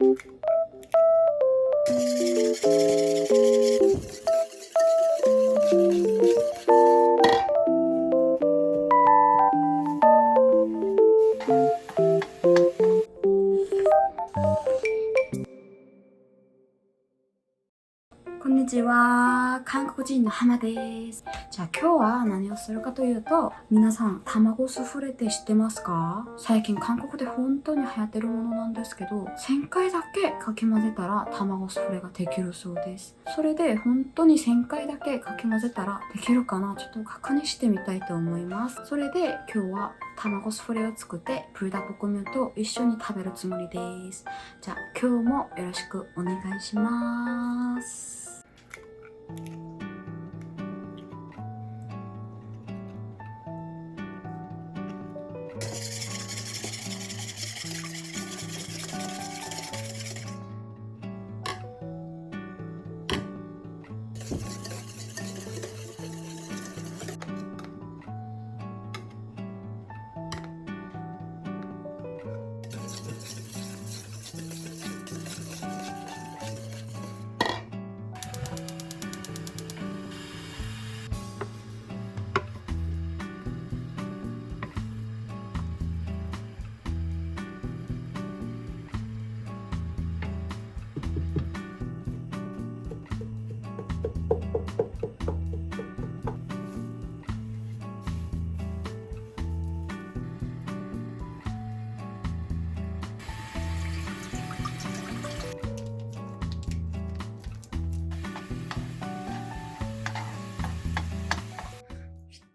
Thank you. こんにちは。韓国人の浜です。じゃあ今日は何をするかというと、皆さん、卵スフレって知ってますか？最近韓国で本当に流行ってるものなんですけど、1000回だけかき混ぜたら卵スフレができるそうです。それで本当に1000回だけかき混ぜたらできるかな？ちょっと確認してみたいと思います。それで今日は卵スフレを作って、プルダポコミョンと一緒に食べるつもりです。じゃあ今日もよろしくお願いします。い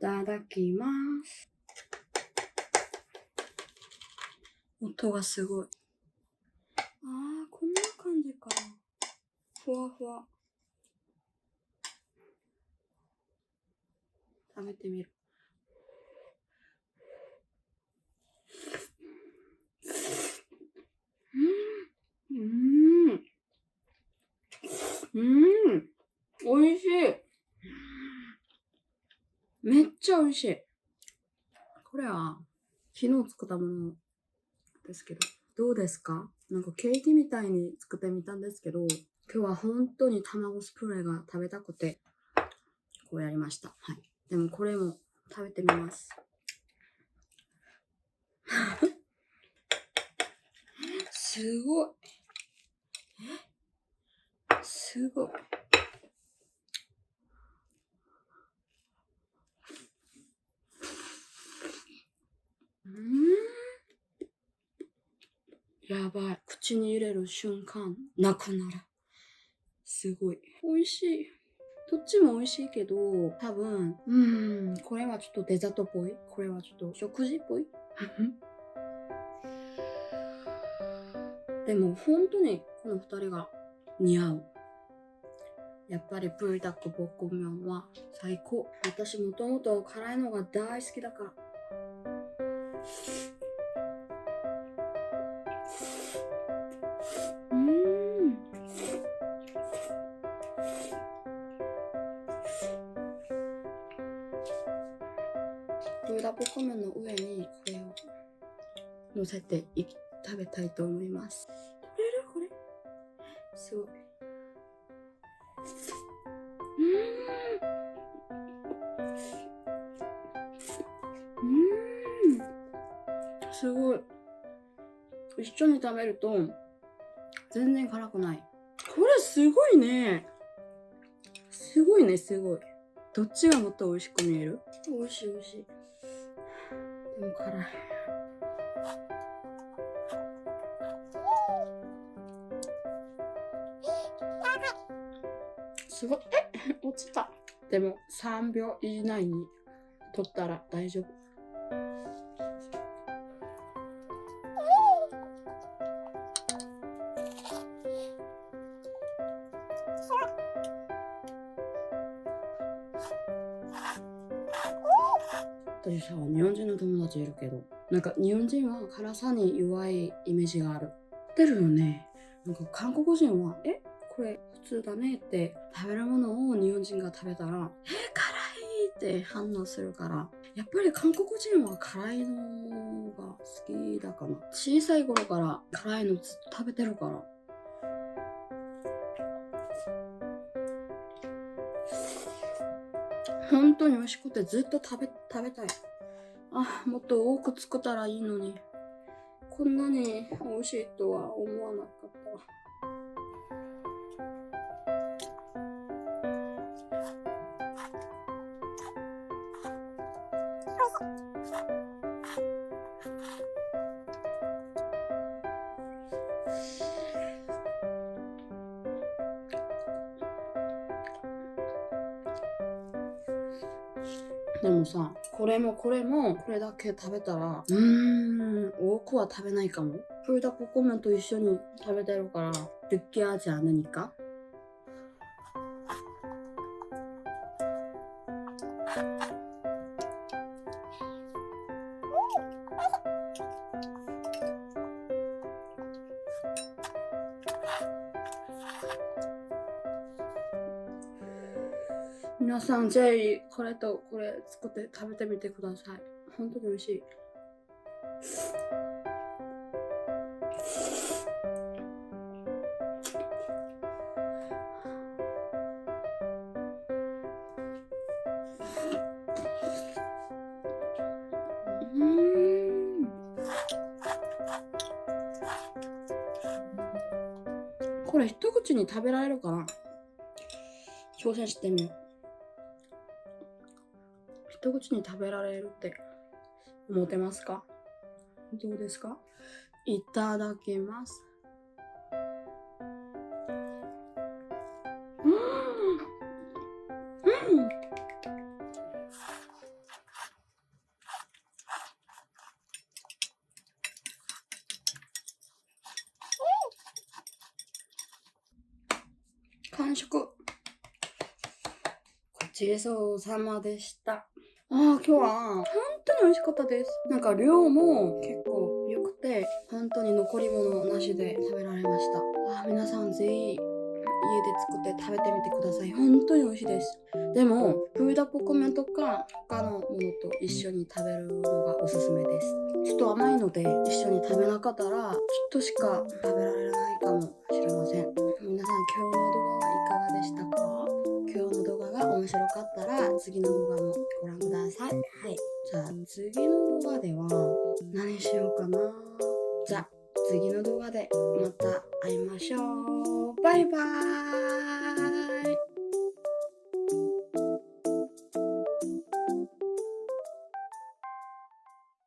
ただきます。音がすごい。ああ、こんな感じか。ふわふわ。食べてみる。うん。うん。うん。おいしい。めっちゃ美味しい。これは、昨日作ったものですけど、どうですか？なんかケーキみたいに作ってみたんですけど、今日は本当に卵スプレーが食べたくて、こうやりました。はい。でもこれも食べてみます。すごい。え？すごい。うんやばい。口に入れる瞬間、なくなる。すごい。美味しい。どっちも美味しいけど、多分、うん、これはちょっとデザートっぽい。これはちょっと食事っぽい。でも本当にこの二人が似合う。やっぱりプルダックボッコミョンは最高。私もともと辛いのが大好きだから。プルダボコメンの上にこれを乗せていき食べたいと思います。取れる？これ？すごい。うーん。うーん。すごい。一緒に食べると全然辛くない。これすごいね。すごいね、すごい。どっちがもっと美味しく見える？美味しい美味しい。でも辛い。すごい。え落ちた。でも3秒以内に取ったら大丈夫。私さ、日本人の友達いるけど、なんか日本人は辛さに弱いイメージがある。出るよね。なんか韓国人は、えこれ普通だねって食べるものを日本人が食べたら、え辛いって反応するから、やっぱり韓国人は辛いのが好きだかな小さい頃から辛いのずっと食べてるから本当に美味しくてずっと食べ食べたい。あもっと多く作ったらいいのに。こんなに美味しいとは思わなかった。わでもさこれもこれもこれだけ食べたらうーん多くは食べないかも。それだポコメンと一緒に食べてるからルッあじゃ何か。皆さんぜひこれとこれ作って食べてみてください。本当に美味しい。うん。これ一口に食べられるかな？挑戦してみよう。一口に食べられるって思ってますか？どうですか？いただきます。うん。うん。完食。ごちそうさまでした。今日は本当に美味しかったです。なんか量も結構良くて、本当に残り物なしで食べられました。あ皆さんぜひ家で作って食べてみてください。本当に美味しいです。でも、プーダポコメとか他のものと一緒に食べるのがおすすめです。ちょっと甘いので一緒に食べなかったら、ちょっとしか食べられないかもしれません。皆さん今日の動画かがでしたか？今日の動画が面白かったら次の動画もご覧ください。はい。じゃあ次の動画では何しようかな？じゃあ次の動画でまた会いましょう。バイバーイ